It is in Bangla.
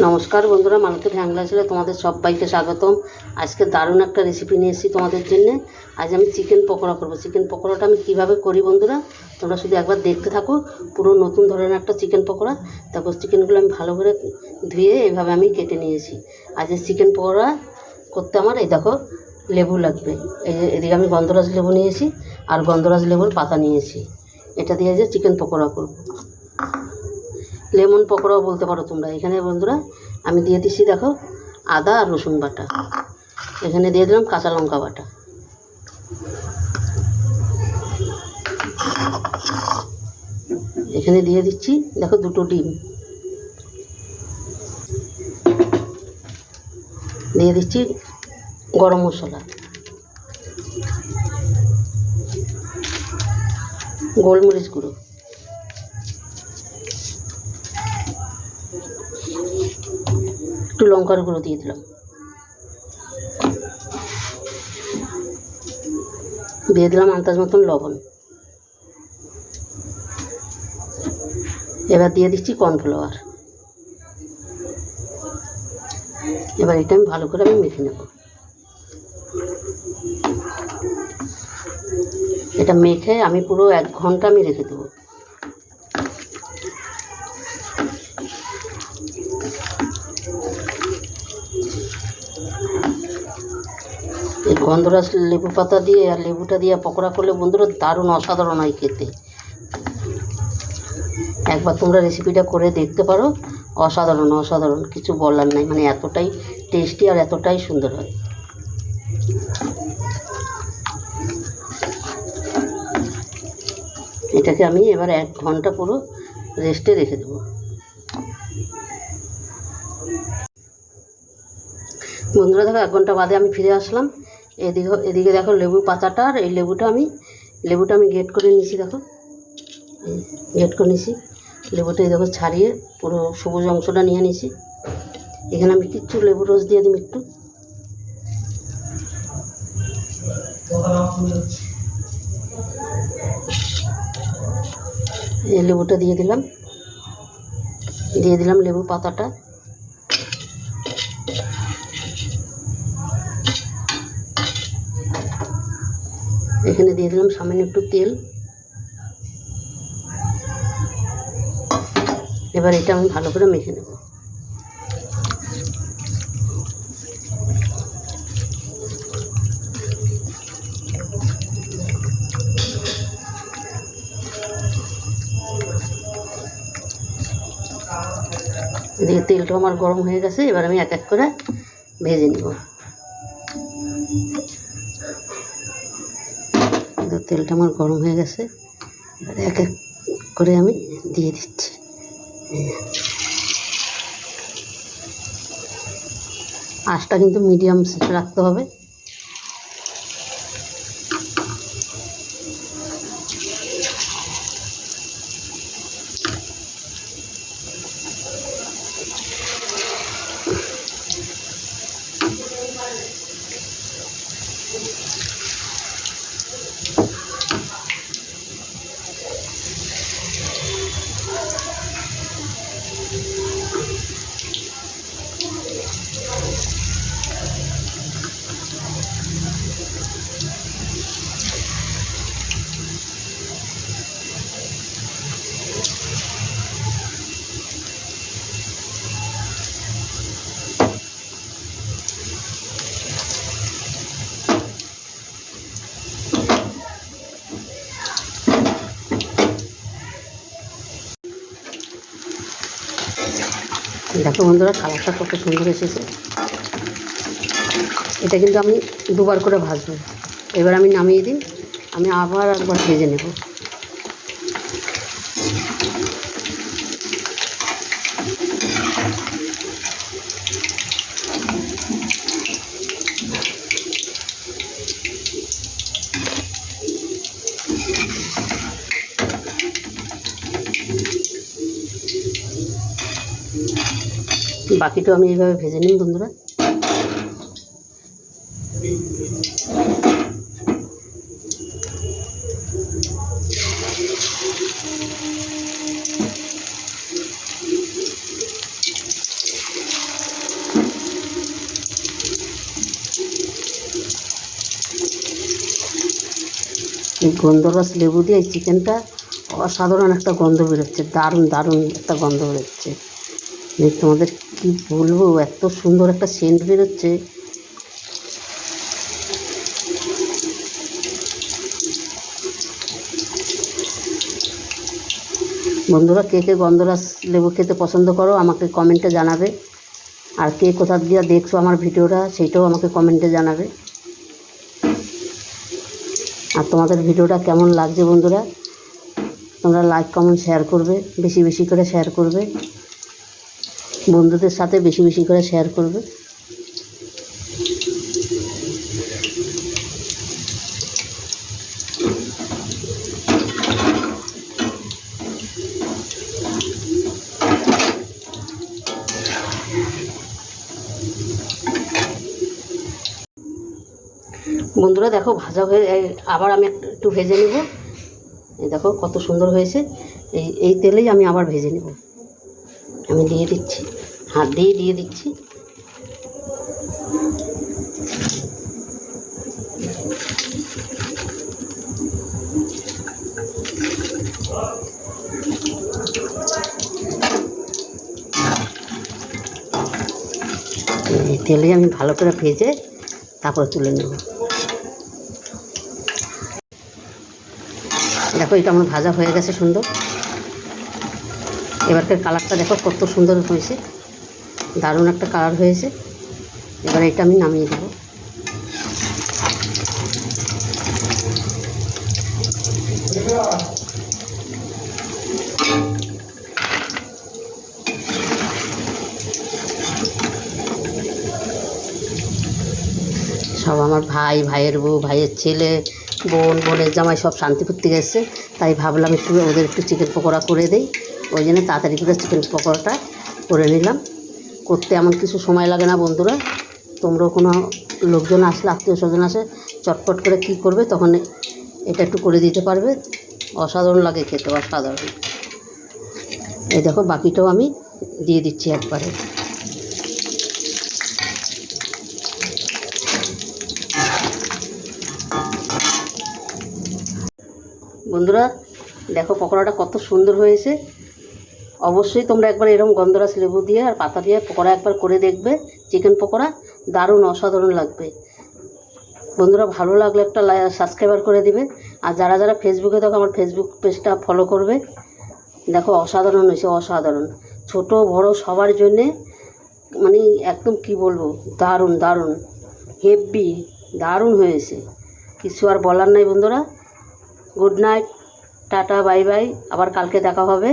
নমস্কার বন্ধুরা মালতীর হ্যাংলা ছিল তোমাদের সবাইকে স্বাগতম। আজকে দারুণ একটা রেসিপি নিয়ে এসেছি তোমাদের জন্য। আজ আমি চিকেন পকোড়া করব। চিকেন পকোড়াটা আমি কীভাবে করি বন্ধুরা, তোমরা শুধু একবার দেখতে থাকো। পুরো নতুন ধরনের একটা চিকেন পকোড়া। তারপর চিকেনগুলো আমি ভালো করে ধুয়ে এভাবে আমি কেটে নিয়েছি। আজ এই চিকেন পকোড়া করতে আমার, এই দেখো, লেবু লাগবে। এই যে, এদিকে আমি গন্ধরাজ লেবু নিয়েছি আর গন্ধরাজ লেবুর পাতা নিয়েছি। এটা দিয়ে যে চিকেন পকোড়া করব। লেমন পকোড়াও বলতে পারো তোমরা। এখানে বন্ধুরা, আমি দিয়ে দিচ্ছি দেখো আদা আর রসুন বাটা। এখানে দিয়ে দিলাম কাঁচা লঙ্কা বাটা। এখানে দিয়ে দিচ্ছি দেখো দুটো ডিম। দিয়ে দিচ্ছি গরম মশলা। গোলমরিচ গুঁড়ো। একটু লঙ্কার গুঁড়ো দিয়ে দিলাম। দিয়ে দিলাম আন্দাজ মতন লবণ। এবার দিয়ে দিচ্ছি কর্নফ্লাওয়ার। এবার এটা আমি ভালো করে আমি মেখে নেব। এটা মেখে আমি পুরো এক ঘণ্টা আমি রেখে দেবো এই গন্ধরাজ লেবু পাতা দিয়ে আর লেবুটা দিয়ে পকোড়া করলে বন্ধুরা দারুণ অসাধারণ হয় খেতে। একবার তোমরা রেসিপিটা করে দেখতে পারো। অসাধারণ অসাধারণ, কিছু বলার নাই মানে এতটাই টেস্টি আর এতটাই সুন্দর হয়। এটাকে আমি এবার এক ঘণ্টা পুরো রেস্টে রেখে দেবো। বন্ধুরা দেখো, এক ঘণ্টা বাদে আমি ফিরে আসলাম। এদিকে এদিকে দেখো লেবু পাতাটা আর এই লেবুটা আমি লেবুটা আমি গেট করে নিয়েছি দেখো। গেট করে নিয়েছি। লেবুটা এই দেখো ছাড়িয়ে পুরো সবুজ অংশটা নিয়ে নিয়েছি। এখানে আমি কিচ্ছু লেবু রস দিয়ে দিই একটু। এই লেবুটা দিয়ে দিলাম। দিয়ে দিলাম লেবু পাতাটা। এখানে দিয়ে দিলাম সামান্য একটু তেল। এবার এটা আমি ভালো করে মেখে নেব। এদিকে তেলটা আমার গরম হয়ে গেছে, এবার আমি এক এক করে ভেজে নেব। তেলটা আমার গরম হয়ে গেছে। এবার এক এক করে আমি দিয়ে দিচ্ছি। আঁচটা কিন্তু মিডিয়াম রাখতে হবে। দেখো বন্ধুরা কালারটা কত সুন্দর এসেছে। এটা কিন্তু আমি দুবার করে ভাজবো। এবার আমি নামিয়ে দিই, আমি আবার একবার ভেজে নেব। বাকিটা আমি এইভাবে ভেজে নিই বন্ধুরা? এই গন্ধরস লেবু দিয়ে এই চিকেনটা অসাধারণ একটা গন্ধ বেরোচ্ছে, দারুণ দারুণ একটা গন্ধ বেরোচ্ছে। তোমাদের কি বলব? এত সুন্দর একটা সেন্ট বেরোচ্ছে। বন্ধুরা, কে কে গন্ধরাস লেবু খেতে পছন্দ করো, আমাকে কমেন্টে জানাবে। আর কে কোথা দিয়ে দেখছ আমার ভিডিওটা, সেইটাও আমাকে কমেন্টে জানাবে। আর তোমাদের ভিডিওটা কেমন লাগছে বন্ধুরা? তোমরা লাইক কমেন্ট শেয়ার করবে, বেশি বেশি করে শেয়ার করবে। বন্ধুদের সাথে বেশি বেশি করে শেয়ার করবে। বন্ধুরা দেখো, ভাজা হয়ে আবার আমি একটু- ভেজে নেব। দেখো, কত সুন্দর হয়েছে। এই এই তেলেই আমি আবার ভেজে নেব। আমি দিয়ে দিচ্ছি। হাত দিয়ে দিয়ে দিচ্ছি। তেলে আমি ভালো করে ভেজে তারপরে তুলে নেব। দেখো এটা আমার ভাজা হয়ে গেছে সুন্দর। এবারকার কালারটা দেখো কত সুন্দর হয়েছে। দারুণ একটা কালার হয়েছে। এবার এটা আমি নামিয়ে দেবো। সব আমার ভাই, ভাইয়ের বউ, ভাইয়ের ছেলে, বোন, বোনের জামাই সব শান্তিপুর থেকে এসছে। তাই ভাবলাম একটু ওদের একটু চিকেন পকোড়া করে দেই। ওই জন্য তাড়াতাড়ি করে চিকেন পকোড়াটা করে নিলাম। করতে এমন কিছু সময় লাগে না বন্ধুরা। তোমরাও কোনো লোকজন আসলে আত্মীয় স্বজন আসে, চটপট করে কী করবে তখন এটা একটু করে দিতে পারবে। অসাধারণ লাগে খেতে, অসাধারণ। এই দেখো, বাকিটাও আমি দিয়ে দিচ্ছি একবারে। বন্ধুরা, দেখো পকোড়াটা কত সুন্দর হয়েছে। অবশ্যই তোমরা একবার এরকম গন্ধরাস লেবু দিয়ে আর পাতা দিয়ে পকোড়া একবার করে দেখবে চিকেন পকোড়া দারুণ অসাধারণ লাগবে। বন্ধুরা, ভালো লাগলে একটা সাবস্ক্রাইবার করে দিবে। আর যারা যারা ফেসবুকে দেখো আমার ফেসবুক পেজটা ফলো করবে। দেখো, অসাধারণ হয়েছে, অসাধারণ। ছোট, বড় সবার জন্যে মানে একদম কি বলব, দারুণ দারুণ। হেভি দারুণ হয়েছে। কিছু আর বলার নাই বন্ধুরা। Good night tata bye bye আবার কালকে দেখা হবে।